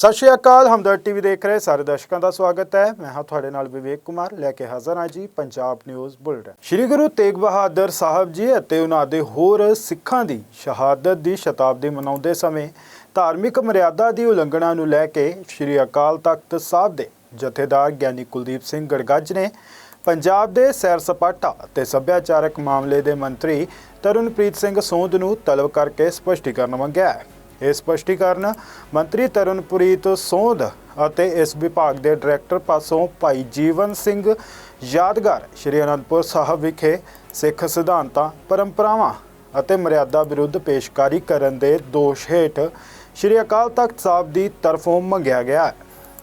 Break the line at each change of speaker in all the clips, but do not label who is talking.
ਸਤਿ ਸ਼੍ਰੀ ਅਕਾਲ, ਹਮਦਰਦ ਟੀਵੀ ਦੇਖ ਰਹੇ ਸਾਰੇ ਦਰਸ਼ਕਾਂ ਦਾ ਸਵਾਗਤ ਹੈ। ਮੈਂ ਹਾਂ ਤੁਹਾਡੇ ਨਾਲ ਵਿਵੇਕ ਕੁਮਾਰ, ਲੈ ਕੇ ਹਾਜ਼ਰ ਹਾਂ ਜੀ ਪੰਜਾਬ ਨਿਊਜ਼ ਬੁਲੇਟਿਨ। ਸ਼੍ਰੀ ਗੁਰੂ ਤੇਗ ਬਹਾਦਰ ਸਾਹਿਬ ਜੀ ਅਤੇ ਉਹਨਾਂ ਦੇ ਹੋਰ ਸਿੱਖਾਂ ਦੀ ਸ਼ਹਾਦਤ ਦੀ ਸ਼ਤਾਬਦੀ ਮਨਾਉਂਦੇ ਸਮੇਂ ਧਾਰਮਿਕ ਮਰਿਆਦਾ ਦੀ ਉਲੰਘਣਾ ਨੂੰ ਲੈ ਕੇ ਸ਼੍ਰੀ ਅਕਾਲ ਤਖਤ ਸਾਹਿਬ ਦੇ ਜਥੇਦਾਰ ਗਿਆਨੀ ਕੁਲਦੀਪ ਸਿੰਘ ਗੜਗੱਜ ਨੇ ਪੰਜਾਬ ਦੇ ਸੈਰ ਸਪਾਟਾ ਅਤੇ ਸੱਭਿਆਚਾਰਕ ਮਾਮਲੇ ਦੇ ਮੰਤਰੀ ਤਰੁਣਪ੍ਰੀਤ ਸਿੰਘ ਸੋਂਧ ਨੂੰ ਤਲਬ ਕਰਕੇ ਸਪਸ਼ਟੀਕਰਨ ਮੰਗਿਆ ਹੈ। ਇਹ ਸਪਸ਼ਟੀਕਰਨ ਮੰਤਰੀ ਤਰਨਪ੍ਰੀਤ ਸੋਂਧ ਅਤੇ ਇਸ ਵਿਭਾਗ ਦੇ ਡਾਇਰੈਕਟਰ ਪਾਸੋਂ ਭਾਈ ਜੀਵਨ ਸਿੰਘ ਯਾਦਗਾਰ, ਸ਼੍ਰੀ ਅਨੰਦਪੁਰ ਸਾਹਿਬ ਵਿਖੇ ਸਿੱਖ ਸਿਧਾਂਤਾਂ, ਪਰੰਪਰਾਵਾਂ ਅਤੇ ਮਰਿਆਦਾ ਵਿਰੁੱਧ ਪੇਸ਼ਕਾਰੀ ਕਰਨ ਦੇ ਦੋਸ਼ ਹੇਠ ਸ਼੍ਰੀ ਅਕਾਲ ਤਖਤ ਸਾਹਿਬ ਦੀ ਤਰਫੋਂ ਮੰਗਿਆ ਗਿਆ ਹੈ।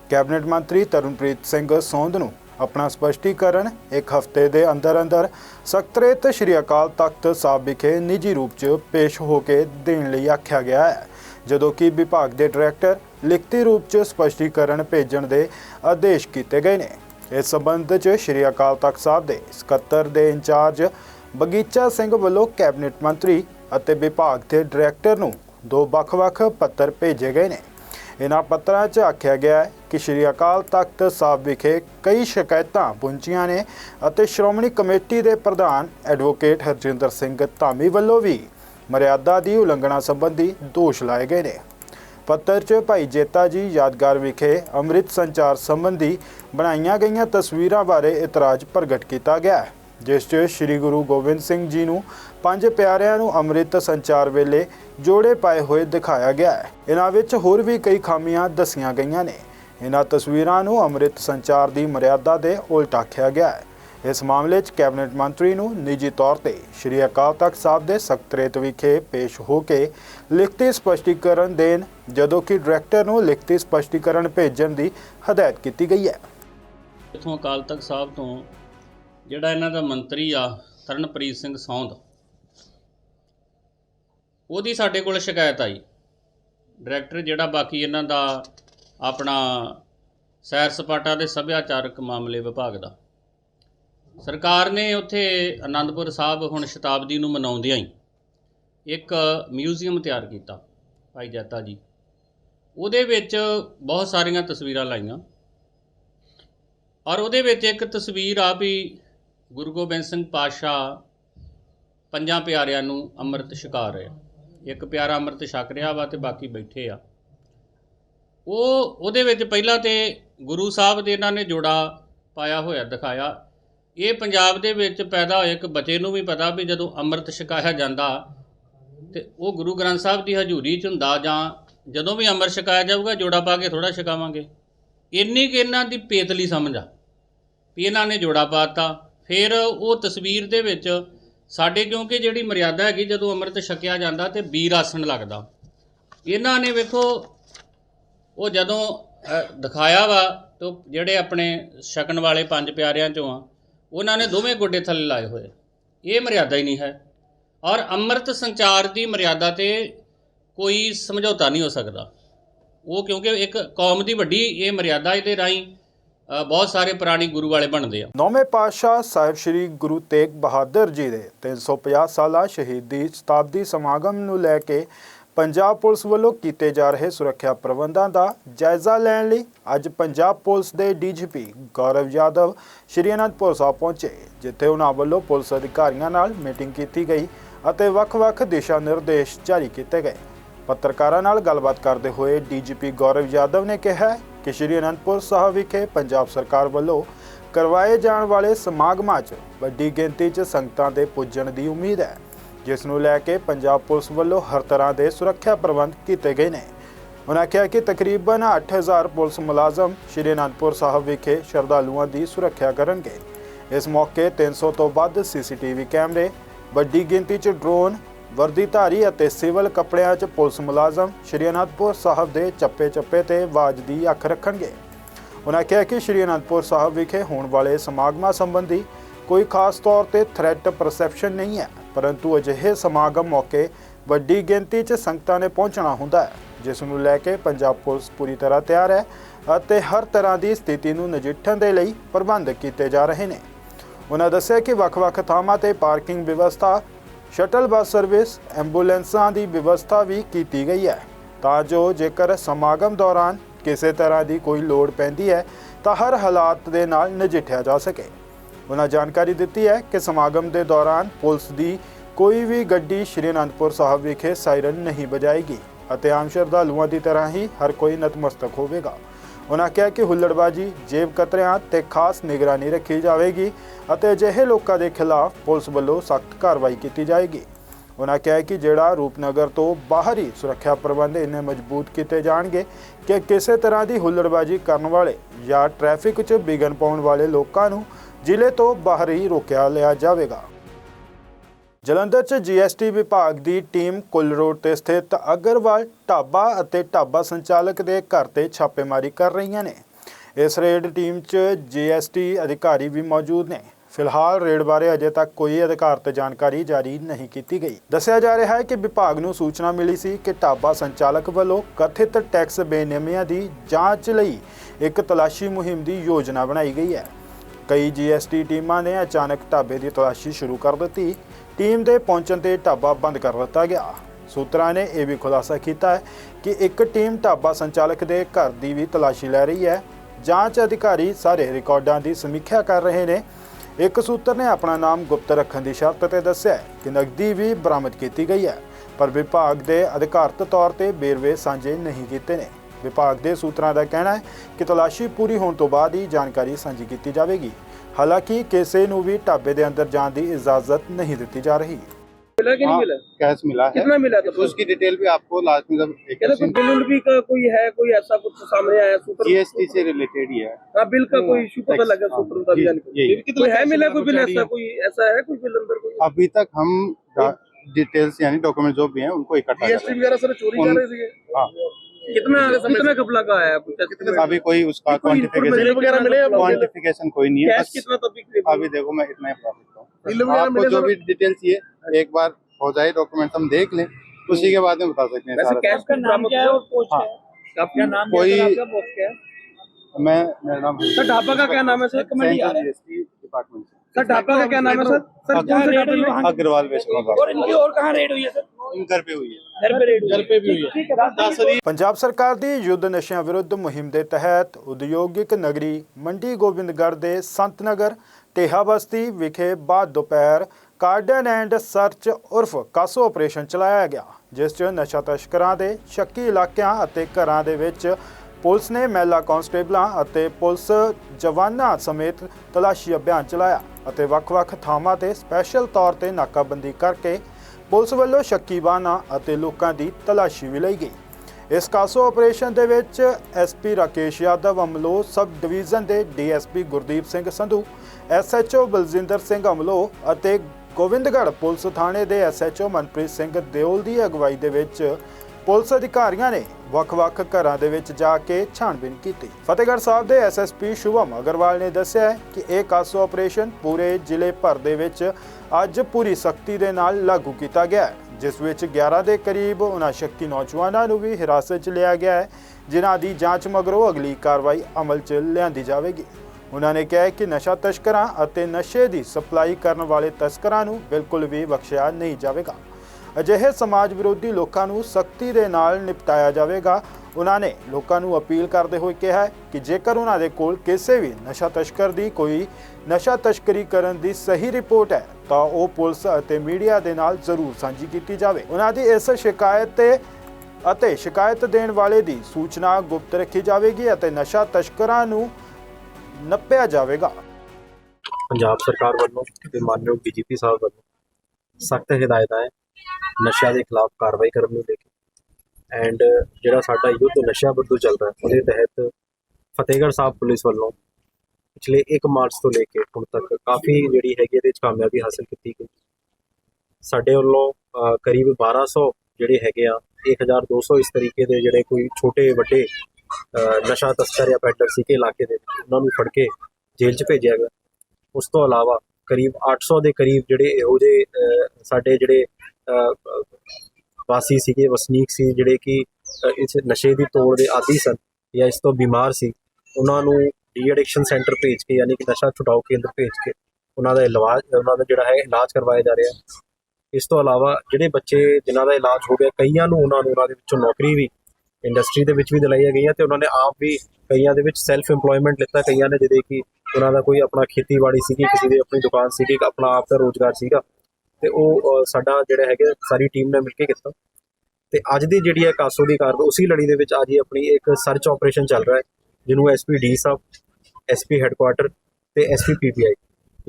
ਕੈਬਨਿਟ ਮੰਤਰੀ ਤਰਨਪ੍ਰੀਤ ਸਿੰਘ ਸੋਂਧ ਨੂੰ ਆਪਣਾ ਸਪਸ਼ਟੀਕਰਨ ਇੱਕ ਹਫ਼ਤੇ ਦੇ ਅੰਦਰ ਅੰਦਰ ਸਕੱਤਰੇਤ ਸ਼੍ਰੀ ਅਕਾਲ ਤਖਤ ਸਾਹਿਬ ਵਿਖੇ ਨਿੱਜੀ ਰੂਪ 'ਚ ਪੇਸ਼ ਹੋ ਕੇ ਦੇਣ ਲਈ ਆਖਿਆ ਗਿਆ ਹੈ। ਜਦੋਂ ਕਿ ਵਿਭਾਗ ਦੇ ਡਾਇਰੈਕਟਰ ਲਿਖਤੀ ਰੂਪ 'ਚ ਸਪਸ਼ਟੀਕਰਨ ਭੇਜਣ ਦੇ ਆਦੇਸ਼ ਕੀਤੇ ਗਏ ਨੇ। ਇਸ ਸਬੰਧ 'ਚ ਸ਼੍ਰੀ ਅਕਾਲ ਤਖਤ ਸਾਹਿਬ ਦੇ ਸਕੱਤਰ ਦੇ ਇੰਚਾਰਜ ਬਗੀਚਾ ਸਿੰਘ ਵੱਲੋਂ ਕੈਬਨਿਟ ਮੰਤਰੀ ਅਤੇ ਵਿਭਾਗ ਦੇ ਡਾਇਰੈਕਟਰ ਨੂੰ ਦੋ ਵੱਖ-ਵੱਖ ਪੱਤਰ ਭੇਜੇ ਗਏ ਨੇ। ਇਹਨਾਂ ਪੱਤਰਾਂ 'ਚ ਆਖਿਆ ਗਿਆ ਹੈ ਕਿ ਸ਼੍ਰੀ ਅਕਾਲ ਤਖਤ ਸਾਹਿਬ ਵਿਖੇ ਕਈ ਸ਼ਿਕਾਇਤਾਂ ਪਹੁੰਚੀਆਂ ਨੇ ਅਤੇ ਸ਼੍ਰੋਮਣੀ ਕਮੇਟੀ ਦੇ ਪ੍ਰਧਾਨ ਐਡਵੋਕੇਟ ਹਰਜਿੰਦਰ ਸਿੰਘ ਧਾਮੀ ਵੱਲੋਂ ਵੀ ਮਰਿਆਦਾ ਦੀ ਉਲੰਘਣਾ ਸੰਬੰਧੀ ਦੋਸ਼ ਲਾਏ ਗਏ ਨੇ। ਪੱਤਰ 'ਚ ਭਾਈ ਜੇਤਾ ਜੀ ਯਾਦਗਾਰ ਵਿਖੇ ਅੰਮ੍ਰਿਤ ਸੰਚਾਰ ਸੰਬੰਧੀ ਬਣਾਈਆਂ ਗਈਆਂ ਤਸਵੀਰਾਂ ਬਾਰੇ ਇਤਰਾਜ਼ ਪ੍ਰਗਟ ਕੀਤਾ ਗਿਆ ਹੈ, ਜਿਸ 'ਚ ਸ੍ਰੀ ਗੁਰੂ ਗੋਬਿੰਦ ਸਿੰਘ ਜੀ ਨੂੰ ਪੰਜ ਪਿਆਰਿਆਂ ਨੂੰ ਅੰਮ੍ਰਿਤ ਸੰਚਾਰ ਵੇਲੇ ਜੋੜੇ ਪਾਏ ਹੋਏ ਦਿਖਾਇਆ ਗਿਆ ਹੈ। ਇਹਨਾਂ ਵਿੱਚ ਹੋਰ ਵੀ ਕਈ ਖਾਮੀਆਂ ਦੱਸੀਆਂ ਗਈਆਂ ਨੇ। ਇਹਨਾਂ ਤਸਵੀਰਾਂ ਨੂੰ ਅੰਮ੍ਰਿਤ ਸੰਚਾਰ ਦੀ ਮਰਿਆਦਾ ਦੇ ਉਲਟ ਆਖਿਆ ਗਿਆ ਹੈ। ਇਸ ਮਾਮਲੇ 'ਚ ਕੈਬਨਿਟ ਮੰਤਰੀ ਨੂੰ ਨਿੱਜੀ ਤੌਰ ਤੇ ਸ਼੍ਰੀ ਅਕਾਲ ਤਖਤ ਸਾਹਿਬ ਦੇ ਸਕੱਤਰੇਤ ਵਿਖੇ ਪੇਸ਼ ਹੋ ਕੇ ਲਿਖਤੀ ਸਪਸ਼ਟੀਕਰਨ ਦੇਣ, ਜਦੋਂ ਕਿ ਡਾਇਰੈਕਟਰ ਨੂੰ ਲਿਖਤੀ ਸਪਸ਼ਟੀਕਰਨ ਭੇਜਣ ਦੀ ਹਦਾਇਤ ਕੀਤੀ ਗਈ ਹੈ।
ਇਥੋਂ ਅਕਾਲ ਤਖਤ ਸਾਹਿਬ ਤੋਂ ਜਿਹੜਾ ਇਹਨਾਂ ਦਾ ਮੰਤਰੀ ਆ, ਤਰਨਪ੍ਰੀਤ ਸਿੰਘ ਸੌਂਦ, ਉਹਦੀ ਸਾਡੇ ਕੋਲ ਸ਼ਿਕਾਇਤ ਆਈ। ਡਾਇਰੈਕਟਰ ਜਿਹੜਾ ਬਾਕੀ ਇਹਨਾਂ ਦਾ ਆਪਣਾ ਸੈਰ ਸਪਾਟਾ ਦੇ ਸੱਭਿਆਚਾਰਕ ਮਾਮਲੇ ਵਿਭਾਗ ਦਾ। ਸਰਕਾਰ ਨੇ ਉੱਥੇ ਆਨੰਦਪੁਰ ਸਾਹਿਬ ਹੁਣ ਸ਼ਤਾਬਦੀ ਨੂੰ ਮਨਾਉਂਦਿਆਂ ਹੀ ਇੱਕ ਮਿਊਜ਼ੀਅਮ ਤਿਆਰ ਕੀਤਾ, ਭਾਈ ਜੱਤਾ ਜੀ। ਉਹਦੇ ਵਿੱਚ ਬਹੁਤ ਸਾਰੀਆਂ ਤਸਵੀਰਾਂ ਲਾਈਆਂ। ਔਰ ਉਹਦੇ ਵਿੱਚ ਇੱਕ ਤਸਵੀਰ ਆ ਵੀ ਗੁਰੂ ਗੋਬਿੰਦ ਸਿੰਘ ਪਾਤਸ਼ਾਹ ਪੰਜਾਂ ਪਿਆਰਿਆਂ ਨੂੰ ਅੰਮ੍ਰਿਤ ਛਕਾ ਰਿਹਾ ਇੱਕ ਪਿਆਰਾ ਅੰਮ੍ਰਿਤ ਛਕ ਰਿਹਾ ਵਾ ਤੇ ਬਾਕੀ ਬੈਠੇ ਆ। ਉਹ, ਉਹਦੇ ਵਿੱਚ ਪਹਿਲਾਂ ਤੇ ਗੁਰੂ ਸਾਹਿਬ ਦੇ ਇਹਨਾਂ ਨੇ ਜੋੜਾ ਪਾਇਆ ਹੋਇਆ, ਦਿਖਾਇਆ। ਇਹ ਪੰਜਾਬ ਦੇ ਵਿੱਚ ਪੈਦਾ ਹੋਏ ਇੱਕ ਬੱਚੇ ਨੂੰ ਵੀ ਪਤਾ ਵੀ ਜਦੋਂ ਅੰਮ੍ਰਿਤ ਛਕਾਇਆ ਜਾਂਦਾ ਤੇ ਉਹ ਗੁਰੂ ਗ੍ਰੰਥ ਸਾਹਿਬ ਦੀ ਹਜ਼ੂਰੀ 'ਚ ਹੁੰਦਾ ਜਾਂ ਜਦੋਂ ਵੀ ਅੰਮ੍ਰਿਤ ਛਕਾਇਆ ਜਾਊਗਾ, ਜੋੜਾ ਪਾ ਕੇ ਥੋੜਾ ਛਕਾਵਾਂਗੇ। ਇੰਨੀ ਕਿ ਇਹਨਾਂ ਦੀ ਪੇਤਲੀ ਸਮਝ ਆ ਵੀ ਇਹਨਾਂ ਨੇ ਜੋੜਾ ਪਾਤਾ ਫਿਰ ਉਹ ਤਸਵੀਰ ਦੇ ਵਿੱਚ ਸਾਡੇ ਕਿਉਂਕਿ ਜਿਹੜੀ ਮਰਿਆਦਾ ਹੈਗੀ, ਜਦੋਂ ਅੰਮ੍ਰਿਤ ਛਕਿਆ ਜਾਂਦਾ ਤੇ ਵੀਰ ਆਸਣ ਲੱਗਦਾ। ਇਹਨਾਂ ਨੇ ਵੇਖੋ, ਉਹ ਜਦੋਂ ਦਿਖਾਇਆ ਵਾ, ਤੇ ਉਹ ਜਿਹੜੇ ਆਪਣੇ ਛਕਣ ਵਾਲੇ ਪੰਜ ਪਿਆਰਿਆਂ ਚੋਂ ਆ ਉਹਨਾਂ ਨੇ ਦੋਵੇਂ ਗੋਡੇ ਥੱਲੇ ਲਾਏ ਹੋਏ। ਇਹ ਮਰਿਆਦਾ ਹੀ ਨਹੀਂ ਹੈ। ਔਰ ਅੰਮ੍ਰਿਤ ਸੰਚਾਰ ਦੀ ਮਰਿਆਦਾ ਤੇ ਕੋਈ ਸਮਝੌਤਾ ਨਹੀਂ ਹੋ ਸਕਦਾ। ਉਹ ਕਿਉਂਕਿ ਇੱਕ ਕੌਮ ਦੀ ਵੱਡੀ ਇਹ ਮਰਿਆਦਾ ਇਹਦੇ ਰਾਹੀਂ ਅ, ਬਹੁਤ ਸਾਰੇ ਪੁਰਾਣੀ ਗੁਰੂ ਵਾਲੇ ਬਣਦੇ ਆ।
ਨੌਵੇਂ ਪਾਤਸ਼ਾਹ ਸਾਹਿਬ ਸ੍ਰੀ ਗੁਰੂ ਤੇਗ ਬਹਾਦਰ ਜੀ ਦੇ 350 ਸਾਲਾ ਸ਼ਹੀਦੀ ਸ਼ਤਾਬਦੀ ਸਮਾਗਮ ਨੂੰ ਲੈ ਕੇ ਪੰਜਾਬ ਪੁਲਿਸ ਵੱਲੋਂ ਕੀਤੇ ਜਾ ਰਹੇ ਸੁਰੱਖਿਆ ਪ੍ਰਬੰਧਾਂ ਦਾ ਜਾਇਜ਼ਾ ਲੈਣ ਲਈ ਅੱਜ ਪੰਜਾਬ ਪੁਲਿਸ ਦੇ ਡੀਜੀਪੀ ਗੌਰਵ ਯਾਦਵ ਸ਼੍ਰੀ ਅਨੰਦਪੁਰ ਸਾਹਿਬ ਪਹੁੰਚੇ, ਜਿੱਥੇ ਉਹਨਾਂ ਵੱਲੋਂ ਪੁਲਿਸ ਅਧਿਕਾਰੀਆਂ ਨਾਲ ਮੀਟਿੰਗ ਕੀਤੀ ਗਈ ਅਤੇ ਵੱਖ-ਵੱਖ ਦਿਸ਼ਾ ਨਿਰਦੇਸ਼ ਜਾਰੀ ਕੀਤੇ ਗਏ। ਪੱਤਰਕਾਰਾਂ ਨਾਲ ਗੱਲਬਾਤ ਕਰਦੇ ਹੋਏ ਡੀਜੀਪੀ ਗੌਰਵ ਯਾਦਵ ਨੇ ਕਿਹਾ ਕਿ ਸ਼੍ਰੀ ਅਨੰਦਪੁਰ ਸਾਹਿਬ ਵਿਖੇ ਪੰਜਾਬ ਸਰਕਾਰ ਵੱਲੋਂ ਕਰਵਾਏ ਜਾਣ ਵਾਲੇ ਸਮਾਗਮਾਂ 'ਚ ਵੱਡੀ ਗਿਣਤੀ 'ਚ ਸੰਗਤਾਂ ਦੇ ਪੁੱਜਣ ਦੀ ਉਮੀਦ ਹੈ। ਜਿਸ ਨੂੰ ਲੈ ਕੇ ਪੰਜਾਬ ਪੁਲਿਸ ਵੱਲੋਂ ਹਰ ਤਰ੍ਹਾਂ ਦੇ ਸੁਰੱਖਿਆ ਪ੍ਰਬੰਧ ਕੀਤੇ ਗਏ ਨੇ। ਉਹਨਾਂ ਕਿਹਾ ਕਿ ਤਕਰੀਬਨ 8000 ਪੁਲਿਸ ਮੁਲਾਜ਼ਮ ਸ਼੍ਰੀ ਅਨੰਦਪੁਰ ਸਾਹਿਬ ਵਿਖੇ ਸ਼ਰਧਾਲੂਆਂ ਦੀ ਸੁਰੱਖਿਆ ਕਰਨਗੇ। ਇਸ ਮੌਕੇ 300 ਤੋਂ ਵੱਧ ਸੀਸੀਟੀਵੀ ਕੈਮਰੇ, ਵੱਡੀ ਗਿਣਤੀ 'ਚ ਡਰੋਨ, ਵਰਦੀਧਾਰੀ ਅਤੇ ਸਿਵਲ ਕੱਪੜਿਆਂ 'ਚ ਪੁਲਿਸ ਮੁਲਾਜ਼ਮ ਸ਼੍ਰੀ ਅਨੰਦਪੁਰ ਸਾਹਿਬ ਦੇ ਚੱਪੇ-ਚੱਪੇ ਤੇ ਆਵਾਜ਼ ਦੀ ਅੱਖ ਰੱਖਣਗੇ। ਉਹਨਾਂ ਕਿਹਾ ਕਿ ਸ਼੍ਰੀ ਅਨੰਦਪੁਰ ਸਾਹਿਬ ਵਿਖੇ ਹੋਣ ਵਾਲੇ ਸਮਾਗਮਾਂ ਸੰਬੰਧੀ ਕੋਈ ਖਾਸ ਤੌਰ ਤੇ ਥ੍ਰੈਟ ਪਰਸੈਪਸ਼ਨ ਨਹੀਂ ਹੈ। ਪਰੰਤੂ ਅਜਿਹੇ ਸਮਾਗਮ ਮੌਕੇ ਵੱਡੀ ਗਿਣਤੀ 'ਚ ਸੰਗਤਾਂ ਨੇ ਪਹੁੰਚਣਾ ਹੁੰਦਾ ਹੈ, ਜਿਸ ਨੂੰ ਲੈ ਕੇ ਪੰਜਾਬ ਪੁਲਿਸ ਪੂਰੀ ਤਰ੍ਹਾਂ ਤਿਆਰ ਹੈ ਅਤੇ ਹਰ ਤਰ੍ਹਾਂ ਦੀ ਸਥਿਤੀ ਨੂੰ ਨਜਿੱਠਣ ਦੇ ਲਈ ਪ੍ਰਬੰਧ ਕੀਤੇ ਜਾ ਰਹੇ ਨੇ। ਉਹਨਾਂ ਦੱਸਿਆ ਕਿ ਵੱਖ-ਵੱਖ ਥਾਵਾਂ ਤੇ ਪਾਰਕਿੰਗ ਵਿਵਸਥਾ, ਸ਼ਟਲ ਬੱਸ ਸਰਵਿਸ, ਐਂਬੂਲੈਂਸਾਂ ਦੀ ਵਿਵਸਥਾ ਵੀ ਕੀਤੀ ਗਈ ਹੈ। ਤਾਂ ਜੋ ਜੇਕਰ ਸਮਾਗਮ ਦੌਰਾਨ ਕਿਸੇ ਤਰ੍ਹਾਂ ਦੀ ਕੋਈ ਲੋੜ ਪੈਂਦੀ ਹੈ, ਤਾਂ ਹਰ ਹਾਲਾਤ ਦੇ ਨਾਲ ਨਜਿੱਠਿਆ ਜਾ ਸਕੇ। ਉਹਨਾਂ ਜਾਣਕਾਰੀ ਦਿੱਤੀ ਹੈ ਕਿ ਸਮਾਗਮ ਦੇ ਦੌਰਾਨ ਪੁਲਿਸ ਦੀ ਕੋਈ ਵੀ ਗੱਡੀ ਸ਼੍ਰੀ ਅਨੰਦਪੁਰ ਸਾਹਿਬ ਵਿਖੇ ਸਾਇਰਨ ਨਹੀਂ ਵਜਾਏਗੀ ਅਤੇ ਆਮ ਸ਼ਰਧਾਲੂਆਂ ਦੀ ਤਰ੍ਹਾਂ ਹੀ ਹਰ ਕੋਈ ਨਤਮਸਤਕ ਹੋਵੇਗਾ। ਉਹਨਾਂ ਕਿਹਾ ਕਿ ਹੁੱਲੜਬਾਜੀ, ਜੇਬ ਕਤਰਿਆਂ ਤੇ ਖਾਸ ਨਿਗਰਾਨੀ ਰੱਖੀ ਜਾਵੇਗੀ ਅਤੇ ਅਜਿਹੇ ਲੋਕਾਂ ਦੇ ਖਿਲਾਫ ਪੁਲਿਸ ਵੱਲੋਂ ਸਖਤ ਕਾਰਵਾਈ ਕੀਤੀ ਜਾਏਗੀ। ਉਹਨਾਂ ਕਿਹਾ ਕਿ ਜਿਹੜਾ ਰੂਪਨਗਰ ਤੋਂ ਬਾਹਰੀ ਸੁਰੱਖਿਆ ਪ੍ਰਬੰਧ ਇੰਨੇ ਮਜ਼ਬੂਤ ਕੀਤੇ ਜਾਣਗੇ ਕਿ ਕਿਸੇ ਤਰ੍ਹਾਂ ਦੀ ਹੁੱਲੜਬਾਜੀ ਕਰਨ ਵਾਲੇ ਜਾਂ ਟ੍ਰੈਫਿਕ 'ਚ ਵਿਘਨ ਪਾਉਣ ਵਾਲੇ ਲੋਕਾਂ ਨੂੰ ਜ਼ਿਲ੍ਹੇ ਤੋਂ ਬਾਹਰ ਹੀ ਰੋਕਿਆ ਲਿਆ ਜਾਵੇਗਾ। ਜਲੰਧਰ 'ਚ ਜੀਐਸਟੀ ਵਿਭਾਗ ਦੀ ਟੀਮ ਕੁੱਲ ਰੋਡ ਤੇ ਸਥਿਤ ਅਗਰਵਾਲ, ਢਾਬਾ ਅਤੇ ਢਾਬਾ ਸੰਚਾਲਕ ਦੇ ਘਰ ਤੇ ਛਾਪੇਮਾਰੀ ਕਰ ਰਹੀਆਂ ਨੇ। ਇਸ ਰੇਡ ਟੀਮ 'ਚ ਜੀਐਸਟੀ ਅਧਿਕਾਰੀ ਵੀ ਮੌਜੂਦ ਨੇ। ਫਿਲਹਾਲ ਰੇਡ ਬਾਰੇ ਅਜੇ ਤੱਕ ਕੋਈ ਅਧਿਕਾਰਤ ਜਾਣਕਾਰੀ ਜਾਰੀ ਨਹੀਂ ਕੀਤੀ ਗਈ। ਦੱਸਿਆ ਜਾ ਰਿਹਾ ਹੈ ਕਿ ਵਿਭਾਗ ਨੂੰ ਸੂਚਨਾ ਮਿਲੀ ਸੀ ਕਿ ਢਾਬਾ ਸੰਚਾਲਕ ਵੱਲੋਂ ਕਥਿਤ ਟੈਕਸ ਬੇਨਿਯਮੀਆਂ ਦੀ ਜਾਂਚ ਲਈ ਇੱਕ ਤਲਾਸ਼ੀ ਮੁਹਿੰਮ ਦੀ ਯੋਜਨਾ ਬਣਾਈ ਗਈ ਹੈ। ਕਈ ਜੀਐਸਟੀ ਟੀਮਾਂ ਨੇ ਅਚਾਨਕ ਢਾਬੇ ਦੀ ਤਲਾਸ਼ੀ ਸ਼ੁਰੂ ਕਰ ਦਿੱਤੀ। ਟੀਮ ਦੇ ਪਹੁੰਚਣ ਤੇ ਢਾਬਾ ਬੰਦ ਕਰ ਦਿੱਤਾ ਗਿਆ। ਸੂਤਰਾਂ ਨੇ ਇਹ ਵੀ ਖੁਲਾਸਾ ਕੀਤਾ ਹੈ ਕਿ ਇੱਕ ਟੀਮ ਢਾਬਾ ਸੰਚਾਲਕ ਦੇ ਘਰ ਦੀ ਵੀ ਤਲਾਸ਼ੀ ਲੈ ਰਹੀ ਹੈ। ਜਾਂਚ ਅਧਿਕਾਰੀ ਸਾਰੇ ਰਿਕਾਰਡਾਂ ਦੀ ਸਮੀਖਿਆ ਕਰ ਰਹੇ ਨੇ। ਇੱਕ ਸੂਤਰ ਨੇ ਆਪਣਾ ਨਾਮ ਗੁਪਤ ਰੱਖਣ ਦੀ ਸ਼ਰਤ ਤੇ ਦੱਸਿਆ ਕਿ ਨਕਦੀ ਵੀ ਬਰਾਮਦ ਕੀਤੀ ਗਈ ਹੈ, ਪਰ ਵਿਭਾਗ ਦੇ ਅਧਿਕਾਰਤ ਤੌਰ ਤੇ ਬੇਰਵੇ ਸਾਂਝੇ ਨਹੀਂ ਕੀਤੇ ਨੇ। ਵਿਭਾਗ ਦੇ ਸੂਤਰਾਂ ਦਾ ਕਹਿਣਾ ਹੈ ਕਿ ਤਲਾਸ਼ੀ ਪੂਰੀ ਹੋਣ ਤੋਂ ਬਾਅਦ ਹੀ ਜਾਣਕਾਰੀ ਸਾਂਝੀ ਕੀਤੀ ਜਾਵੇਗੀ ਹਾਲਾਂਕਿ ਕਿਸੇ ਨੂੰ ਵੀ ਢਾਬੇ ਦੇ ਅੰਦਰ ਜਾਣ ਦੀ ਇਜਾਜ਼ਤ ਨਹੀਂ ਦਿੱਤੀ ਜਾ ਰਹੀ
मिला कि नहीं
हाँ,
मिला
कैश मिला है
कितना मिला था
तो उसकी डिटेल भी आपको लास्ट में जब
कहते कोई बिल उल भी का कोई है कोई ऐसा कुछ सामने आया सुपर
जीएसटी से रिलेटेड ही है
हाँ बिल का कोई इशू पता
टैक्स,
लगा
हाँ,
सुपर का
जी,
जान
यही।
कोई है मिला कोई बिल ऐसा कोई ऐसा है कोई बिल अंदर कोई
अभी तक हम डिटेल्स यानी डॉक्यूमेंट जो भी हैं उनको इकट्ठा कर
जीएसटी
रहे
वगैरह सर चोरी
उन-
कर रहे थे
हैं हाँ
कितना कितना घपला का आया कितने
अभी कोई उसका? क्वान्टिफिकेशन कोई नहीं है
कितना
अभी देखो मैं इतना ही हूँ आपको जो भी डिटेल चाहिए एक बार हो जाए डॉक्यूमेंट हम देख लें उसी के बाद में बता सकते हैं सारा
कैश का नाम क्या है और पोस्ट
हाँ।
है। आपका नाम
कोई-
है सर, है?
मैं मेरा नाम
सर ढाबा का क्या नाम है सर कमेटी आ रहा है
जीएसटी डिपार्टमेंट
सर ढाबा का क्या नाम है सर सर कौन से ढाबे
अग्रवाल
और इनकी और कहाँ रेड हुई है सर
घर पे हुई है
घर पे रेड घर पे भी हुई है ठीक है
ਪੰਜਾਬ ਸਰਕਾਰ ਦੀ ਯੁੱਧ ਨਸ਼ਿਆਂ ਵਿਰੁੱਧ ਮੁਹਿੰਮ ਦੇ ਤਹਿਤ ਉਦਯੋਗਿਕ ਨਗਰੀ ਮੰਡੀ ਗੋਬਿੰਦਗੜ੍ਹ ਦੇ ਸੰਤ ਨਗਰ ਟੇਹਾ ਬਸਤੀ ਵਿਖੇ ਬਾਅਦ ਦੁਪਹਿਰ ਕਾਰਡਨ ਐਂਡ ਸਰਚ ਉਰਫ ਕਾਸੋ ਆਪਰੇਸ਼ਨ ਚਲਾਇਆ ਗਿਆ ਜਿਸ 'ਚ ਨਸ਼ਾ ਤਸਕਰਾਂ ਦੇ ਸ਼ੱਕੀ ਇਲਾਕਿਆਂ ਅਤੇ ਘਰਾਂ ਦੇ ਵਿੱਚ ਪੁਲਿਸ ਨੇ ਮਹਿਲਾ ਕਾਂਸਟੇਬਲਾਂ ਅਤੇ ਪੁਲਿਸ ਜਵਾਨਾਂ ਸਮੇਤ ਤਲਾਸ਼ੀ ਅਭਿਆਨ ਚਲਾਇਆ ਅਤੇ ਵੱਖ-ਵੱਖ ਥਾਵਾਂ ਤੇ ਸਪੈਸ਼ਲ ਤੌਰ ਤੇ ਨਾਕਾਬੰਦੀ ਕਰਕੇ ਪੁਲਿਸ ਵੱਲੋਂ ਸ਼ੱਕੀ ਵਾਹਨਾਂ ਅਤੇ ਲੋਕਾਂ ਦੀ ਤਲਾਸ਼ੀ ਵੀ ਲਈ ਗਈ। ਇਸ ਕਾਸੋ ਆਪਰੇਸ਼ਨ ਦੇ ਵਿੱਚ SP Rakesh Yadav Amloh, sub division ਦੇ ਡੀਐਸਪੀ ਗੁਰਦੀਪ ਸਿੰਘ ਸੰਧੂ ਐਸਐਚਓ ਬਲਜਿੰਦਰ ਸਿੰਘ ਅਮਲੋ ਅਤੇ ਗੋਬਿੰਦਗੜ੍ਹ ਪੁਲਿਸ ਥਾਣੇ ਦੇ ਐਸਐਚਓ ਮਨਪ੍ਰੀਤ ਸਿੰਘ ਦਿਓਲ ਦੀ ਅਗਵਾਈ ਦੇ ਵਿੱਚ ਪੁਲਿਸ ਅਧਿਕਾਰੀਆਂ ਨੇ ਵੱਖ-ਵੱਖ ਘਰਾਂ ਦੇ ਵਿੱਚ ਜਾ ਕੇ ਛਾਣਬੀਨ ਕੀਤੀ। ਫਤਿਹਗੜ੍ਹ ਸਾਹਿਬ ਦੇ ਐਸਐਸਪੀ ਸ਼ੁਭਮ ਅਗਰਵਾਲ ਨੇ ਦੱਸਿਆ ਕਿ ਇਹ ਕਾਸੋ ਆਪਰੇਸ਼ਨ ਪੂਰੇ ਜ਼ਿਲ੍ਹੇ ਭਰ ਦੇ ਵਿੱਚ ਅੱਜ ਪੂਰੀ ਸਖਤੀ ਦੇ ਨਾਲ ਲਾਗੂ ਕੀਤਾ ਗਿਆ ਹੈ, ਜਿਸ ਵਿੱਚ 11 ਦੇ ਕਰੀਬ ਉਹਨਾਂ ਸ਼ੱਕੀ ਨੌਜਵਾਨਾਂ ਨੂੰ ਵੀ ਹਿਰਾਸਤ 'ਚ ਲਿਆ ਗਿਆ ਹੈ, ਜਿਨ੍ਹਾਂ ਦੀ ਜਾਂਚ ਮਗਰੋਂ ਅਗਲੀ ਕਾਰਵਾਈ ਅਮਲ 'ਚ ਲਿਆਂਦੀ ਜਾਵੇਗੀ। ਉਹਨਾਂ ਨੇ ਕਿਹਾ ਕਿ ਨਸ਼ਾ ਤਸਕਰਾਂ ਅਤੇ ਨਸ਼ੇ ਦੀ ਸਪਲਾਈ ਕਰਨ ਵਾਲੇ ਤਸਕਰਾਂ ਨੂੰ ਬਿਲਕੁਲ ਵੀ ਬਖਸ਼ਿਆ ਨਹੀਂ ਜਾਵੇਗਾ। ਅਜਿਹੇ ਸਮਾਜ ਵਿਰੋਧੀ ਲੋਕਾਂ ਨੂੰ ਸਖਤੀ ਦੇ ਨਾਲ ਨਿਪਟਾਇਆ ਜਾਵੇਗਾ। ਉਹਨਾਂ ਨੇ ਲੋਕਾਂ ਨੂੰ ਅਪੀਲ ਕਰਦੇ ਹੋਏ ਕਿਹਾ ਕਿ ਜੇਕਰ ਉਹਨਾਂ ਦੇ ਕੋਲ ਕਿਸੇ ਵੀ ਨਸ਼ਾ ਤਸਕਰ ਦੀ ਕੋਈ ਨਸ਼ਾ ਤਸਕਰੀ ਕਰਨ ਦੀ ਸਹੀ ਰਿਪੋਰਟ ਹੈ, ਤਾਂ ਉਹ ਪੁਲਿਸ ਅਤੇ ਮੀਡੀਆ ਦੇ ਨਾਲ ਜ਼ਰੂਰ ਸਾਂਝੀ ਕੀਤੀ ਜਾਵੇ। ਉਹਨਾਂ ਦੀ ਇਸ ਸ਼ਿਕਾਇਤ ਤੇ ਅਤੇ ਸ਼ਿਕਾਇਤ ਦੇਣ ਵਾਲੇ ਦੀ ਸੂਚਨਾ ਗੁਪਤ ਰੱਖੀ ਜਾਵੇਗੀ ਅਤੇ ਨਸ਼ਾ ਤਸਕਰਾਂ ਨੂੰ ਨੱਪਿਆ ਜਾਵੇਗਾ।
ਪੰਜਾਬ ਸਰਕਾਰ ਵੱਲੋਂ ਤੇ ਮਾਨਯੋਗ ਡੀਜੀਪੀ ਸਾਹਿਬ ਵੱਲੋਂ ਸਖਤ ਹਦਾਇਤਾਂ ਹੈ ਨਸ਼ਿਆਂ ਦੇ ਖਿਲਾਫ ਕਾਰਵਾਈ ਕਰਨ ਨੂੰ ਲੈ ਕੇ। ਐਂਡ ਜਿਹੜਾ ਸਾਡਾ ਯੁੱਧ ਨਸ਼ਾ ਵਿਰੁੱਧ ਚੱਲ ਰਿਹਾ ਉਹਦੇ ਤਹਿਤ ਫਤਿਹਗੜ੍ਹ ਸਾਹਿਬ ਪੁਲਿਸ ਵੱਲੋਂ ਪਿਛਲੇ 1 ਮਾਰਚ ਤੋਂ ਲੈ ਕੇ ਹੁਣ ਤੱਕ ਕਾਫੀ ਜਿਹੜੀ ਹੈਗੀ ਇਹਦੇ ਵਿੱਚ ਕਾਮਯਾਬੀ ਹਾਸਲ ਕੀਤੀ ਗਈ। ਸਾਡੇ ਵੱਲੋਂ ਅਹ, ਕਰੀਬ 1200 ਜਿਹੜੇ ਹੈਗੇ ਆ 1200 ਇਸ ਤਰੀਕੇ ਦੇ ਜਿਹੜੇ ਕੋਈ ਛੋਟੇ ਵੱਡੇ ਅਹ, ਨਸ਼ਾ ਤਸਕਰ ਜਾਂ ਪੈਟਰ ਸੀ ਕਿ ਇਲਾਕੇ ਦੇ ਉਹਨਾਂ ਨੂੰ ਫੜ ਕੇ ਜੇਲ੍ਹ 'ਚ ਭੇਜਿਆ ਗਿਆ। ਉਸ ਤੋਂ ਇਲਾਵਾ ਕਰੀਬ 800 ਦੇ ਕਰੀਬ ਜਿਹੜੇ ਇਹੋ ਜਿਹੇ ਸਾਡੇ ਜਿਹੜੇ ਵਾਸੀ ਸੀਗੇ, ਵਸਨੀਕ ਸੀ, ਜਿਹੜੇ ਕਿ ਇਸ ਨਸ਼ੇ ਦੀ ਤੋੜ ਦੇ ਆਦੀ ਸਨ ਜਾਂ ਇਸ ਤੋਂ ਬਿਮਾਰ ਸੀ, ਉਹਨਾਂ ਨੂੰ ਡੀ ਐਡਿਕਸ਼ਨ ਸੈਂਟਰ ਭੇਜ ਕੇ ਯਾਨੀ ਕਿ ਨਸ਼ਾ ਛੁਡਾਓ ਕੇਂਦਰ ਭੇਜ ਕੇ ਉਹਨਾਂ ਦਾ ਇਲਾਜ, ਉਹਨਾਂ ਦਾ ਜਿਹੜਾ ਹੈ ਇਲਾਜ ਕਰਵਾਇਆ ਜਾ ਰਿਹਾ। ਇਸ ਤੋਂ ਇਲਾਵਾ ਜਿਹੜੇ ਬੱਚੇ ਜਿਨ੍ਹਾਂ ਦਾ ਇਲਾਜ ਹੋ ਗਿਆ, ਕਈਆਂ ਨੂੰ ਉਹਨਾਂ ਨੂੰ ਉਹਨਾਂ ਦੇ ਵਿੱਚੋਂ ਨੌਕਰੀ ਵੀ ਇੰਡਸਟਰੀ ਦੇ ਵਿੱਚ ਵੀ ਦਿਲਾਈਆਂ ਗਈਆਂ ਤੇ ਉਹਨਾਂ ਨੇ ਆਪ ਵੀ ਕਈਆਂ ਦੇ ਵਿੱਚ ਸੈਲਫ ਏਮਪਲੋਇਮੈਂਟ ਲਿੱਤਾ, ਕਈਆਂ ਨੇ ਜਿਹਦੇ ਕਿ ਉਹਨਾਂ ਦਾ ਕੋਈ ਆਪਣਾ ਖੇਤੀਬਾੜੀ ਸੀਗੀ, ਕਿਸੇ ਦੀ ਆਪਣੀ ਦੁਕਾਨ ਸੀਗੀ ਆਪਣਾ ਆਪ ਦਾ ਰੋਜ਼ਗਾਰ ਸੀਗਾ। ਤੇ ਉਹ ਸਾਡਾ ਜਿਹੜਾ ਹੈਗਾ ਸਾਰੀ ਟੀਮ ਨੇ ਮਿਲ ਕੇ ਕੀਤਾ। ਤੇ ਅੱਜ ਦੀ ਜਿਹੜੀ ਹੈ ਕਾਸੋ ਦੀ ਕਾਰਵਾਈ ਉਸੇ ਲੜੀ ਦੇ ਵਿੱਚ ਅੱਜ ਹੀ ਆਪਣੀ ਇੱਕ ਸਰਚ ਆਪਰੇਸ਼ਨ ਚੱਲ ਰਿਹਾ ਹੈ, ਜਿਹਨੂੰ SP D Sahib SP headquarter ਤੇ ਐਸਪੀ ਪੀਪੀਆਈ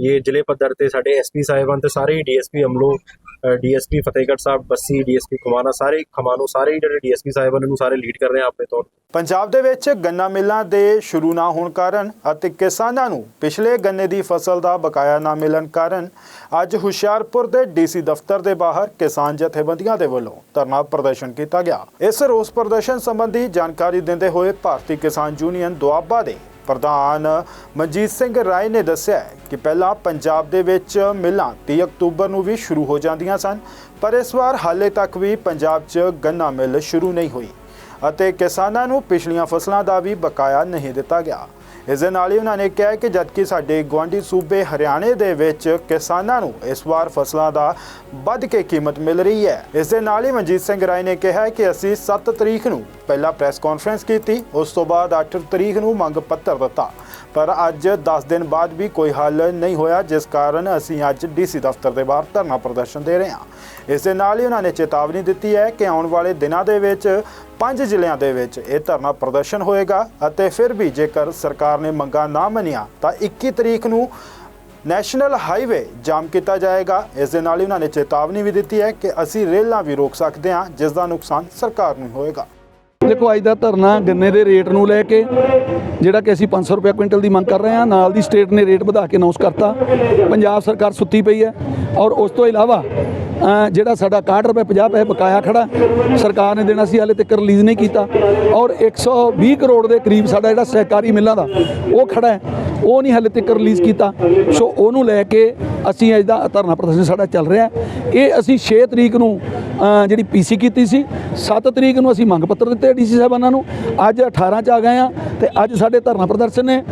ਇਹ ਜ਼ਿਲ੍ਹੇ ਪੱਧਰ ਤੇ ਸਾਡੇ ਐਸਪੀ ਸਾਹਿਬਾਨ ਤੇ ਸਾਰੇ DSP Amloh DSP Fatehgarh Sahib, Bassi, DSP Khamano, ਸਾਰੇ ਖਮਾਣੋ ਸਾਰੇ ਜਿਹੜੇ ਡੀਐਸਪੀ ਸਾਹਿਬਾਨ ਨੂੰ ਸਾਰੇ ਲੀਡ ਕਰ ਰਹੇ ਆ ਆਪਣੇ ਤੌਰ
ਪੰਜਾਬ ਦੇ ਵਿੱਚ ਗੰਨਾ ਮਿੱਲਾਂ ਦੇ ਸ਼ੁਰੂ ਨਾ ਹੋਣ ਕਾਰਨ ਅਤੇ ਕਿਸਾਨਾਂ ਨੂੰ ਪਿਛਲੇ ਗੰਨੇ ਦੀ ਫਸਲ ਦਾ ਬਕਾਇਆ ਨਾ ਮਿਲਣ ਕਾਰਨ ਅੱਜ ਹੁਸ਼ਿਆਰਪੁਰ ਦੇ ਡੀਸੀ ਦਫ਼ਤਰ ਦੇ ਬਾਹਰ ਕਿਸਾਨ ਜਥੇਬੰਦੀਆਂ ਦੇ ਵੱਲੋਂ ਧਰਨਾ ਪ੍ਰਦਰਸ਼ਨ ਕੀਤਾ ਗਿਆ। ਇਸ ਰੋਸ ਪ੍ਰਦਰਸ਼ਨ ਸੰਬੰਧੀ ਜਾਣਕਾਰੀ ਦਿੰਦੇ ਹੋਏ ਭਾਰਤੀ ਕਿਸਾਨ ਯੂਨੀਅਨ ਦੁਆਬਾ ਦੇ ਪ੍ਰਧਾਨ ਮਨਜੀਤ ਸਿੰਘ ਰਾਏ ਨੇ ਦੱਸਿਆ ਕਿ ਪਹਿਲਾਂ ਪੰਜਾਬ ਦੇ ਵਿੱਚ ਮਿੱਲਾਂ 30 ਅਕਤੂਬਰ ਨੂੰ ਵੀ ਸ਼ੁਰੂ ਹੋ ਜਾਂਦੀਆਂ ਸਨ, ਪਰ ਇਸ ਵਾਰ ਹਾਲੇ ਤੱਕ ਵੀ ਪੰਜਾਬ 'ਚ ਗੰਨਾ ਮਿੱਲ ਸ਼ੁਰੂ ਨਹੀਂ ਹੋਈ ਅਤੇ ਕਿਸਾਨਾਂ ਨੂੰ ਪਿਛਲੀਆਂ ਫਸਲਾਂ ਦਾ ਵੀ ਬਕਾਇਆ ਨਹੀਂ ਦਿੱਤਾ ਗਿਆ। ਇਸ ਦੇ ਨਾਲ ਹੀ ਉਹਨਾਂ ਨੇ ਕਿਹਾ ਕਿ ਜਦਕਿ ਸਾਡੇ ਗੁਆਂਢੀ ਸੂਬੇ ਹਰਿਆਣੇ ਦੇ ਵਿੱਚ ਕਿਸਾਨਾਂ ਨੂੰ ਇਸ ਵਾਰ ਫਸਲਾਂ ਦਾ ਵੱਧ ਕੇ ਕੀਮਤ ਮਿਲ ਰਹੀ ਹੈ। ਇਸ ਦੇ ਨਾਲ ਹੀ ਮਨਜੀਤ ਸਿੰਘ ਰਾਏ ਨੇ ਕਿਹਾ ਕਿ ਅਸੀਂ 7 ਤਰੀਕ ਨੂੰ ਪਹਿਲਾਂ ਪ੍ਰੈਸ ਕਾਨਫਰੰਸ ਕੀਤੀ, ਉਸ ਤੋਂ ਬਾਅਦ 8 ਤਰੀਕ ਨੂੰ ਮੰਗ ਪੱਤਰ ਦਿੱਤਾ। ਪਰ ਅੱਜ 10 ਦਿਨ ਬਾਅਦ ਵੀ ਕੋਈ ਹੱਲ ਨਹੀਂ ਹੋਇਆ, ਜਿਸ ਕਾਰਨ ਅਸੀਂ ਅੱਜ ਡੀਸੀ ਦਫ਼ਤਰ ਦੇ ਬਾਹਰ ਧਰਨਾ ਪ੍ਰਦਰਸ਼ਨ ਦੇ ਰਹੇ ਹਾਂ। ਇਸ ਦੇ ਨਾਲ ਹੀ ਉਹਨਾਂ ਨੇ ਚੇਤਾਵਨੀ ਦਿੱਤੀ ਹੈ ਕਿ ਆਉਣ ਵਾਲੇ ਦਿਨਾਂ ਦੇ ਵਿੱਚ ਪੰਜ ਜ਼ਿਲ੍ਹਿਆਂ ਦੇ ਵਿੱਚ ਇਹ ਧਰਨਾ ਪ੍ਰਦਰਸ਼ਨ ਹੋਏਗਾ ਅਤੇ ਫਿਰ ਵੀ ਜੇਕਰ ਸਰਕਾਰ ਨੇ ਮੰਗਾਂ ਨਾ ਮੰਨੀਆਂ, ਤਾਂ 21 ਤਰੀਕ ਨੂੰ ਨੈਸ਼ਨਲ ਹਾਈਵੇ ਜਾਮ ਕੀਤਾ ਜਾਏਗਾ। ਇਸ ਦੇ ਨਾਲ ਹੀ ਉਹਨਾਂ ਨੇ ਚੇਤਾਵਨੀ ਵੀ ਦਿੱਤੀ ਹੈ ਕਿ ਅਸੀਂ ਰੇਲਾਂ ਵੀ ਰੋਕ ਸਕਦੇ ਹਾਂ, ਜਿਸ ਦਾ ਨੁਕਸਾਨ ਸਰਕਾਰ ਨੂੰ ਹੋਏਗਾ।
ਦੇਖੋ, ਅੱਜ ਦਾ ਧਰਨਾ ਗੰਨੇ ਦੇ ਰੇਟ ਨੂੰ ਲੈ ਕੇ, ਜਿਹੜਾ ਕਿ ਅਸੀਂ 500 ਰੁਪਏ ਕੁਇੰਟਲ ਦੀ ਮੰਗ ਕਰ ਰਹੇ ਹਾਂ, ਨਾਲ ਦੀ ਸਟੇਟ ਨੇ ਰੇਟ ਵਧਾ ਕੇ ਅਨਾਉਂਸ ਕਰਤਾ। ਪੰਜਾਬ ਸਰਕਾਰ ਸੁੱਤੀ ਪਈ ਹੈ ਔਰ ਉਸ ਤੋਂ ਇਲਾਵਾ ਜਿਹੜਾ ਸਾਡਾ 61 ਰੁਪਏ 50 ਪੈਸੇ ਬਕਾਇਆ ਖੜਾ ਸਰਕਾਰ ਨੇ ਦੇਣਾ ਸੀ ਹਾਲੇ ਤੱਕ ਰਿਲੀਜ਼ ਨਹੀਂ ਕੀਤਾ। ਔਰ 120 ਕਰੋੜ ਦੇ ਕਰੀਬ ਸਾਡਾ ਜਿਹੜਾ ਸਹਿਕਾਰੀ ਮਿੱਲਾਂ ਦਾ ਉਹ ਖੜਾ ਹੈ। ਉਹ ਨਹੀਂ ਹਾਲੇ ਤੱਕ ਰਿਲੀਜ਼ ਕੀਤਾ। ਸੋ ਉਹਨੂੰ ਲੈ ਕੇ ਅਸੀਂ ਅੱਜ ਦਾ ਧਰਨਾ ਪ੍ਰਦਰਸ਼ਨ ਸਾਡਾ ਚੱਲ ਰਿਹਾ ਇਹ ਅਸੀਂ 6 ਤਰੀਕ ਨੂੰ ਅ, ਜਿਹੜੀ ਪੀਸੀ ਕੀਤੀ ਸੀ 7 ਤਰੀਕ ਨੂੰ ਅਸੀਂ ਮੰਗ ਪੱਤਰ ਦਿੱਤੇ ਡੀਸੀ ਸਾਹਿਬਾਨਾਂ ਨੂੰ। ਅੱਜ 18 ਚ ਆ ਗਏ ਆ ਤੇ ਅੱਜ ਸਾਡੇ ਧਰਨਾ ਪ੍ਰਦਰਸ਼ਨ ਨੇ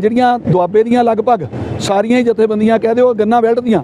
ਜਿਹੜੀਆਂ ਦੁਆਬੇ ਦੀਆਂ ਲਗਭਗ ਸਾਰੀਆਂ ਹੀ ਜਥੇਬੰਦੀਆਂ ਕਹਿ ਦਿਓ ਗੰਨਾ ਬੈਲਟ ਦੀਆਂ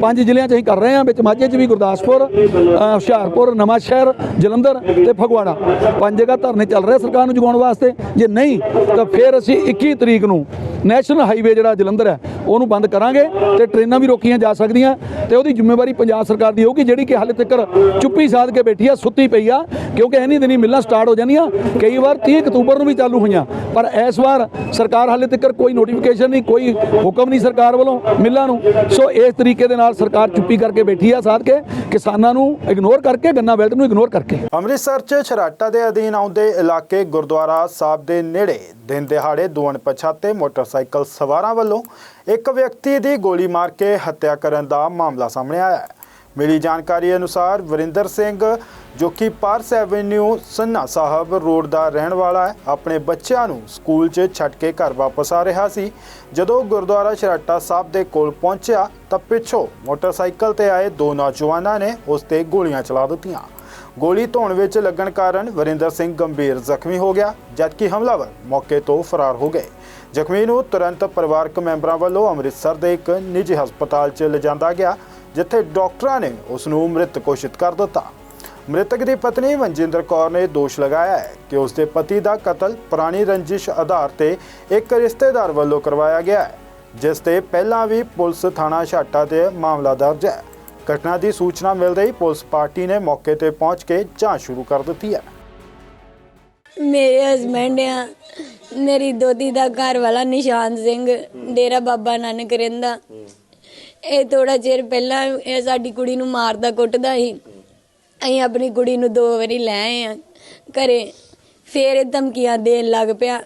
ਪੰਜ ਜ਼ਿਲ੍ਹਿਆਂ 'ਚ ਅਸੀਂ ਕਰ ਰਹੇ ਹਾਂ, ਵਿੱਚ ਮਾਝੇ 'ਚ ਵੀ ਗੁਰਦਾਸਪੁਰ ਹੁਸ਼ਿਆਰਪੁਰ ਨਵਾਂ ਸ਼ਹਿਰ ਜਲੰਧਰ ਤੇ ਫਗਵਾੜਾ। ਪੰਜ ਜਗ੍ਹਾ ਧਰਨੇ ਚੱਲ ਰਹੇ ਸਰਕਾਰ ਨੂੰ ਜਗਾਉਣ ਵਾਸਤੇ। ਜੇ ਨਹੀਂ, ਤਾਂ ਫਿਰ ਅਸੀਂ 21 ਤਰੀਕ ਨੂੰ ਨੈਸ਼ਨਲ ਹਾਈਵੇ ਜਿਹੜਾ ਜਲੰਧਰ ਹੈ, ਉਹਨੂੰ ਬੰਦ ਕਰਾਂਗੇ ਤੇ ਟ੍ਰੇਨਾਂ ਵੀ ਰੋਕੀਆਂ ਜਾ ਸਕਦੀਆਂ ਤੇ ਉਹਦੀ ਜ਼ਿੰਮੇਵਾਰੀ ਪੰਜਾਬ ਸਰਕਾਰ ਦੀ ਹੋਊਗੀ, ਜਿਹੜੀ ਕਿ ਹਾਲੇ ਤੱਕ ਚੁੱਪੀ ਸਾਧ ਕੇ ਬੈਠੀ ਆ, ਸੁੱਤੀ ਪਈ ਆ, ਕਿਉਂਕਿ ਐਨੀ ਦਿਨੀ ਮਿਲਾਂ ਸਟਾਰਟ ਹੋ ਜਾਂਦੀਆਂ, ਕਈ ਵਾਰ 30 ਅਕਤੂਬਰ ਨੂੰ ਵੀ ਚਾਲੂ ਹੋਈਆਂ। ਪਰ ਇਸ ਵਾਰ ਸਰਕਾਰ ਹਾਲੇ ਤੱਕ ਕੋਈ ਨੋਟੀਫਿਕੇਸ਼ਨ ਨਹੀਂ, ਕੋਈ ਹੁਕਮ ਨਹੀਂ ਸਰਕਾਰ ਵੱਲੋਂ ਮਿਲਾਂ ਨੂੰ। ਸੋ ਇਸ ਤਰੀਕੇ ਦੇ ਨਾਲ ਸਰਕਾਰ ਚੁੱਪੀ ਕਰਕੇ ਬੈਠੀ ਆ ਸਾਧ ਕੇ, ਕਿਸਾਨਾਂ ਨੂੰ ਇਗਨੋਰ ਕਰਕੇ, ਗੰਨਾ ਬੈਲਟ ਨੂੰ ਇਗਨੋਰ ਕਰਕੇ।
ਅੰਮ੍ਰਿਤਸਰ 'ਚ ਛਰਾਟਾ ਦੇ ਅਧੀਨ ਆਉਂਦੇ ਇਲਾਕੇ ਗੁਰਦੁਆਰਾ ਸਾਹਿਬ ਦੇ ਨੇੜੇ ਦਿਨ ਦਿਹਾੜੇ ਦੋ ਅਣਪਛਾਤੇ ਮੋਟਰਸਾਈਕਲ ਸਵਾਰਾਂ ਵੱਲੋਂ ਇੱਕ ਵਿਅਕਤੀ ਦੀ ਗੋਲੀ ਮਾਰ ਕੇ ਹੱਤਿਆ ਕਰਨ ਦਾ ਮਾਮਲਾ ਸਾਹਮਣੇ ਆਇਆ ਹੈ। ਮਿਲੀ ਜਾਣਕਾਰੀ ਅਨੁਸਾਰ ਵਰਿੰਦਰ ਸਿੰਘ, ਜੋ ਕਿ ਪਾਰਸ ਐਵੇਨਿਊ ਸੰਨਾ ਸਾਹਿਬ ਰੋਡ ਦਾ ਰਹਿਣ ਵਾਲਾ ਹੈ, ਆਪਣੇ ਬੱਚਿਆਂ ਨੂੰ ਸਕੂਲ 'ਚ ਛੱਡ ਕੇ ਘਰ ਵਾਪਸ ਆ ਰਿਹਾ ਸੀ। ਜਦੋਂ ਗੁਰਦੁਆਰਾ ਸ਼ਰਾਟਾ ਸਾਹਿਬ ਦੇ ਕੋਲ ਪਹੁੰਚਿਆ, ਤਾਂ ਪਿੱਛੋਂ ਮੋਟਰਸਾਈਕਲ ਤੇ ਆਏ ਦੋ ਨੌਜਵਾਨਾਂ ਨੇ ਉਸ ਤੇ ਗੋਲੀਆਂ ਚਲਾ ਦਿੱਤੀਆਂ। ਗੋਲੀ ਧੋਣ ਵਿੱਚ ਲੱਗਣ ਕਾਰਨ ਵਰਿੰਦਰ ਸਿੰਘ ਗੰਭੀਰ ਜ਼ਖਮੀ ਹੋ ਗਿਆ, ਜਦਕਿ ਹਮਲਾਵਰ ਮੌਕੇ ਤੋਂ ਫਰਾਰ ਹੋ ਗਏ। ਜ਼ਖਮੀ ਨੂੰ ਤੁਰੰਤ ਪਰਿਵਾਰਕ ਮੈਂਬਰਾਂ ਵੱਲੋਂ ਅੰਮ੍ਰਿਤਸਰ ਦੇ ਇੱਕ ਨਿੱਜੀ ਹਸਪਤਾਲ 'ਚ ਲਿਜਾਂਦਾ ਗਿਆ ਜਿੱਥੇ ਡਾਕਟਰਾਂ ਨੇ ਉਸ ਨੂੰ ਮ੍ਰਿਤ ਘੋਸ਼ਿਤ ਕਰ ਦਿੱਤਾ। ਮ੍ਰਿਤਕ ਦੀ ਪਤਨੀ ਮਨਜਿੰਦਰ ਕੌਰ ਨੇ ਦੋਸ਼ ਲਗਾਇਆ ਹੈ ਕਿ ਉਸ ਦੇ ਪਤੀ ਦਾ ਕਤਲ ਪੁਰਾਣੀ ਰੰਜਿਸ਼ ਆਧਾਰ ਤੇ ਇੱਕ ਰਿਸ਼ਤੇਦਾਰ ਵੱਲੋਂ ਕਰਵਾਇਆ ਗਿਆ ਹੈ, ਜਿਸ ਤੇ ਪਹਿਲਾਂ ਵੀ ਪੁਲਿਸ ਥਾਣਾ ਛਾਟਾ ਤੇ ਮਾਮਲਾ ਦਰਜ ਹੈ। ਘਟਨਾ ਦੀ ਸੂਚਨਾ ਮਿਲਦੇ ਹੀ ਪੁਲਿਸ ਪਾਰਟੀ ਨੇ ਮੌਕੇ ਤੇ ਪਹੁੰਚ ਕੇ ਜਾਂਚ ਸ਼ੁਰੂ ਕਰ ਦਿੱਤੀ ਹੈ।
ਮੇਰੇ ਹਸਬੈਂਡ ਆ, ਮੇਰੀ ਦੋਦੀ ਦਾ ਘਰ ਵਾਲਾ ਨਿਸ਼ਾਨ ਸਿੰਘ, ਡੇਰਾ ਬਾਬਾ ਨਾਨਕ ਰਹਿੰਦਾ। ਇਹ ਥੋੜਾ ਚਿਰ ਪਹਿਲਾਂ ਇਹ ਸਾਡੀ ਕੁੜੀ ਨੂੰ ਮਾਰਦਾ ਕੁੱਟਦਾ ਸੀ। ਅਸੀਂ ਆਪਣੀ ਕੁੜੀ ਨੂੰ ਦੋ ਵਾਰੀ ਲੈ ਆਏ ਆ ਘਰੇ। ਫੇਰ ਇਹ ਧਮਕੀਆਂ ਦੇਣ ਲੱਗ ਪਿਆ।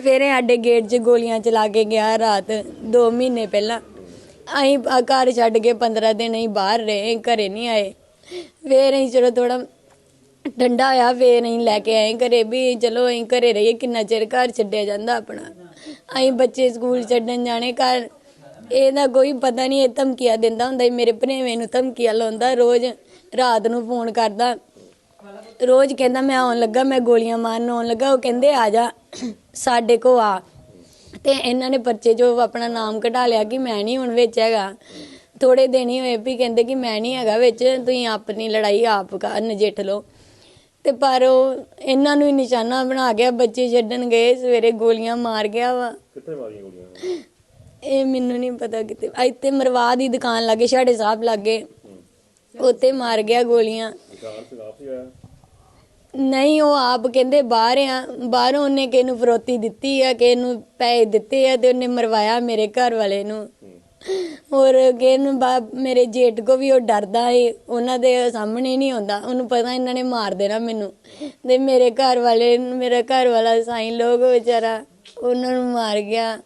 ਫੇਰ ਇਹ ਸਾਡੇ ਗੇਟ 'ਚ ਗੋਲੀਆਂ ਚਲਾ ਕੇ ਗਿਆ ਰਾਤ 2 ਮਹੀਨੇ ਪਹਿਲਾਂ। ਅਸੀਂ ਘਰ ਛੱਡ ਕੇ 15 ਦਿਨ ਅਸੀਂ ਬਾਹਰ ਰਹੇ, ਘਰੇ ਨਹੀਂ ਆਏ। ਫੇਰ ਅਸੀਂ ਚਲੋ ਥੋੜਾ ਠੰਡਾ ਹੋਇਆ, ਫੇਰ ਅਸੀਂ ਲੈ ਕੇ ਆਏ ਘਰੇ ਵੀ ਚਲੋ ਅਸੀਂ ਘਰੇ ਰਹੀਏ, ਕਿੰਨਾ ਚਿਰ ਘਰ ਛੱਡਿਆ ਜਾਂਦਾ ਆਪਣਾ। ਅਸੀਂ ਬੱਚੇ ਸਕੂਲ ਛੱਡਣ ਜਾਣੇ, ਘਰ ਇਹਦਾ ਕੋਈ ਪਤਾ ਨਹੀਂ ਇਹ ਧਮਕੀਆਂ ਦਿੰਦਾ ਹੁੰਦਾ ਸੀ, ਮੇਰੇ ਭਣੇਵੇਂ ਨੂੰ ਧਮਕੀਆਂ ਲਾਉਂਦਾ, ਰੋਜ਼ ਰਾਤ ਨੂੰ ਫੋਨ ਕਰਦਾ। ਰੋਜ਼ ਕਹਿੰਦਾ, ਮੈਂ ਆਉਣ ਲੱਗਾ, ਮੈਂ ਗੋਲੀਆਂ ਮਾਰਨ ਆਉਣ ਲੱਗਾ, ਉਹ ਕਹਿੰਦੇ, ਆ ਜਾ, ਸਾਡੇ ਕੋ ਆ। ਤੇ ਇਹਨਾਂ ਨੇ ਪਰਚੇ 'ਚੋਂ ਆਪਣਾ ਨਾਮ ਕਢਾ ਲਿਆ ਕਿ ਮੈਂ ਨਹੀਂ ਹੁਣ ਵਿੱਚ ਹੈਗਾ। ਥੋੜੇ ਦਿਨ ਹੀ ਹੋਏ ਵੀ ਕਹਿੰਦੇ ਕਿ ਮੈਂ ਨਹੀਂ ਹੈਗਾ ਵਿੱਚ, ਤੁਸੀਂ ਆਪਣੀ ਲੜਾਈ ਆਪ ਕਰ ਨਜਿੱਠ ਲਓ। ਤੇ ਪਰ ਉਹ ਇਹਨਾਂ ਨੂੰ ਹੀ ਨਿਸ਼ਾਨਾ ਬਣਾ ਗਿਆ, ਬੱਚੇ ਛੱਡਣ ਗਏ, ਸਵੇਰੇ ਗੋਲੀਆਂ ਮਾਰ ਗਿਆ ਵਾ।
ਕਿੱਥੇ ਮਾਰੀਆਂ ਗੋਲੀਆਂ?
ਇਹ ਮੈਨੂੰ ਨਹੀਂ ਪਤਾ ਕਿਤੇ ਇੱਥੇ ਮਰਵਾ ਦੀ ਦੁਕਾਨ ਲੱਗੇ ਸਾਡੇ ਸਾਹਿਬ ਲੱਗੇ। ਉੱਥੇ ਮਾਰ ਗਿਆ ਗੋਲੀਆਂ।
ਆਇਆ?
ਨਹੀਂ ਉਹ ਆਪ ਕਹਿੰਦੇ ਬਾਹਰ ਆ। ਬਾਹਰੋਂ ਉਹਨੇ ਕਿਸੇ ਨੂੰ ਫਰੋਤੀ ਦਿੱਤੀ ਆ ਕਿਸੇ ਨੂੰ ਪੈਸੇ ਦਿੱਤੇ ਆ ਤੇ ਉਹਨੇ ਮਰਵਾਇਆ ਮੇਰੇ ਘਰ ਵਾਲੇ ਨੂੰ। ਔਰ ਕਿਸੇ ਨੂੰ ਬਾ- ਮੇਰੇ ਜੇਠ ਕੋ ਵੀ ਉਹ ਡਰਦਾ ਏ ਉਹਨਾਂ ਦੇ ਸਾਹਮਣੇ ਨਹੀਂ ਆਉਂਦਾ। ਉਹਨੂੰ ਪਤਾ ਇਹਨਾਂ ਨੇ ਮਾਰ ਦੇਣਾ ਮੈਨੂੰ। ਤੇ ਮੇਰੇ ਘਰ ਵਾਲੇ ਨੂੰ ਮੇਰਾ ਘਰ ਵਾਲਾ ਸਾਈਂ ਲੋਕ ਵਿਚਾਰਾ ਉਹਨਾਂ ਨੂੰ ਮਾਰ ਗਿਆ।